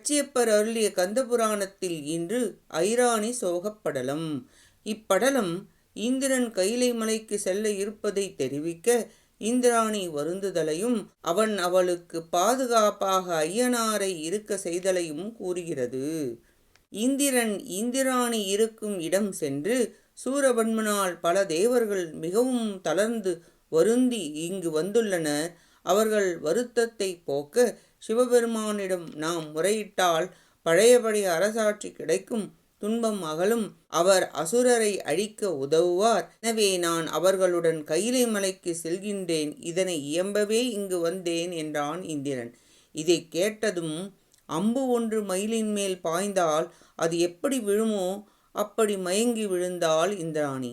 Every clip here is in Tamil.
கச்சியப்பர் அருளிய கந்தபுராணத்தில் இன்று ஐராணி சோகப்படலம். இப்படலம் இந்திரன் கைலை மலைக்கு செல்ல இருப்பதை தெரிவிக்க இந்திராணி வருந்துதலையும் அவன் அவளுக்கு பாதுகாப்பாக ஐயனாரை இருக்க செய்தலையும் கூறுகிறது. இந்திரன் இந்திராணி இருக்கும் இடம் சென்று சூரபன்மனால் பல தேவர்கள் மிகவும் தளர்ந்து வருந்தி இங்கு வந்துள்ளனர். அவர்கள் வருத்தத்தை போக்க சிவபெருமானிடம் நாம் முறையிட்டால் பழையபடி அரசாட்சி கிடைக்கும். துன்பம் அகலும். அவர் அசுரரை அழிக்க உதவுவார். எனவே நான் அவர்களுடன் கைலை மலைக்கு செல்கின்றேன். இதனை இயம்பவே இங்கு வந்தேன் என்றான் இந்திரன். இதை கேட்டதும் அம்பு ஒன்று மயிலின் மேல் பாய்ந்தால் அது எப்படி விழுமோ அப்படி மயங்கி விழுந்தாள் இந்திராணி.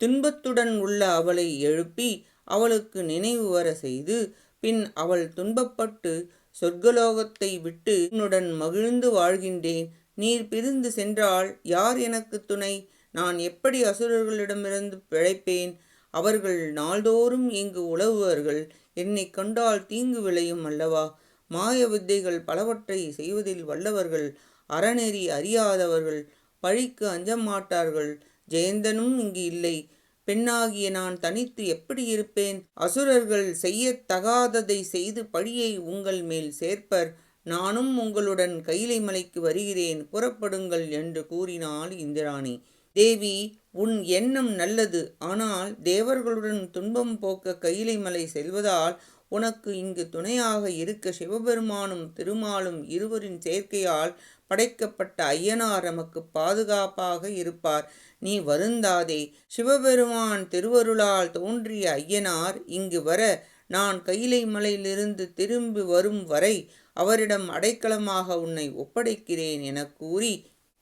துன்பத்துடன் உள்ள அவளை எழுப்பி அவளுக்கு நினைவு வர செய்து பின் அவள் துன்பப்பட்டு சொர்க்கலோகத்தை விட்டு உன்னுடன் மகிழ்ந்து வாழ்கின்றேன். நீர் பிரிந்து சென்றால் யார் எனக்கு துணை? நான் எப்படி அசுரர்களிடமிருந்து பிழைப்பேன்? அவர்கள் நாள்தோறும் இங்கு உழவுவார்கள். என்னை கண்டால் தீங்கு விளையும் அல்லவா? மாய வித்தைகள் பலவற்றை செய்வதில் வல்லவர்கள் அறநெறி அறியாதவர்கள் பழிக்கு அஞ்சமாட்டார்கள். ஜெயந்தனும் இங்கு இல்லை. பெண்ணாகிய நான் தனித்து எப்படி இருப்பேன்? அசுரர்கள் செய்யத்தகாததை செய்து பழியை உங்கள் மேல் சேர்ப்பர். நானும் உங்களுடன் கைலை மலைக்கு வருகிறேன். புறப்படுங்கள் என்று கூறினாள் இந்திராணி. தேவி உன் எண்ணம் நல்லது. ஆனால் தேவர்களுடன் துன்பம் போக்க கைலை மலை செல்வதால் உனக்கு இங்கு துணையாக இருக்க சிவபெருமானும் திருமாலும் இருவரின் சேர்க்கையால் படைக்கப்பட்ட ஐயனார் நமக்கு பாதுகாப்பாக இருப்பார். நீ வருந்தாதே. சிவபெருமான் திருவருளால் தோன்றிய ஐயனார் இங்கு வர நான் கைலை மலையிலிருந்து திரும்பி வரும் வரை அவரிடம் அடைக்கலமாக உன்னை ஒப்படைக்கிறேன் என கூறி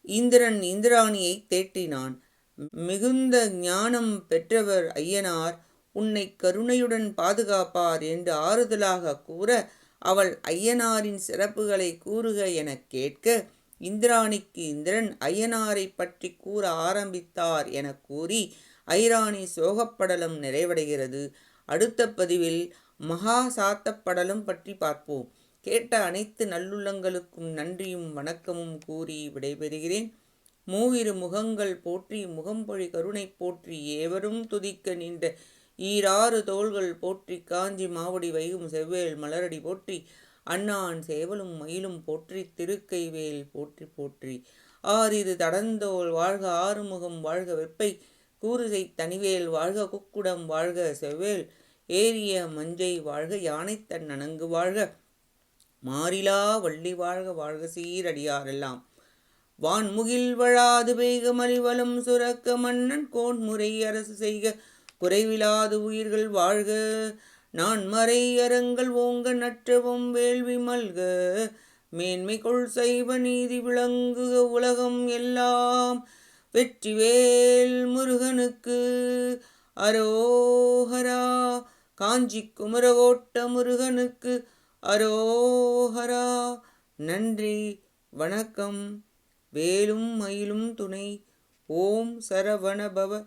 இந்திரன் இந்திராணியை தேட்டினான் மிகுந்த ஞானம் பெற்றவர் ஐயனார் உன்னை கருணையுடன் பாதுகாப்பார் என்று ஆறுதலாக கூற அவள் ஐயனாரின் சிறப்புகளை கூறுக எனக் கேட்க இந்திராணிக்கு இந்திரன் ஐயனாரை பற்றி கூற ஆரம்பித்தார் என கூறி ஐராணி சோகப்படலம் நிறைவடைகிறது. அடுத்த பதிவில் மகா சாத்தப்படலம் பற்றி பார்ப்போம். கேட்ட அனைத்து நல்லுள்ளங்களுக்கும் நன்றியும் வணக்கமும் கூறி விடைபெறுகிறேன். மூவிரு முகங்கள் போற்றி முகம்பொழி கருணை போற்றி ஏவரும் துதிக்க நின்ற ஈராறு தோள்கள் போற்றி காஞ்சி மாவடி வைகும் செவ்வேல் மலரடி போற்றி அண்ணான் சேவலும் மயிலும் போற்றி திருக்கைவேல் போற்றி போற்றி. ஆறிரு தடந்தோல் வாழ்க ஆறுமுகம் வாழ்க வெப்பை கூறுகை தனிவேல் வாழ்க குக்குடம் வாழ்க செவ்வேல் ஏரிய மஞ்சை வாழ்க யானைத்தன் நனங்கு வாழ்க மாறிலா வள்ளி வாழ்க வாழ்க சீரடியாரெல்லாம். வான்முகில் வழாது பெய்க மலிவலம் சுரக்க மன்னன் கோன்முறை அரசு செய்க குறைவிலாது உயிர்கள் வாழ்க. நான் மறை அறங்கள் ஓங்க நற்றவும் வேள்வி மல்க. மேன்மை கொள் செய்வ நீதி விளங்குக உலகம் எல்லாம். வெற்றிவேல் முருகனுக்கு அரோஹரா. காஞ்சி குமரகோட்ட முருகனுக்கு அரோஹரா. நன்றி வணக்கம். வேலும் மயிலும் துணை. ஓம் சரவணபவ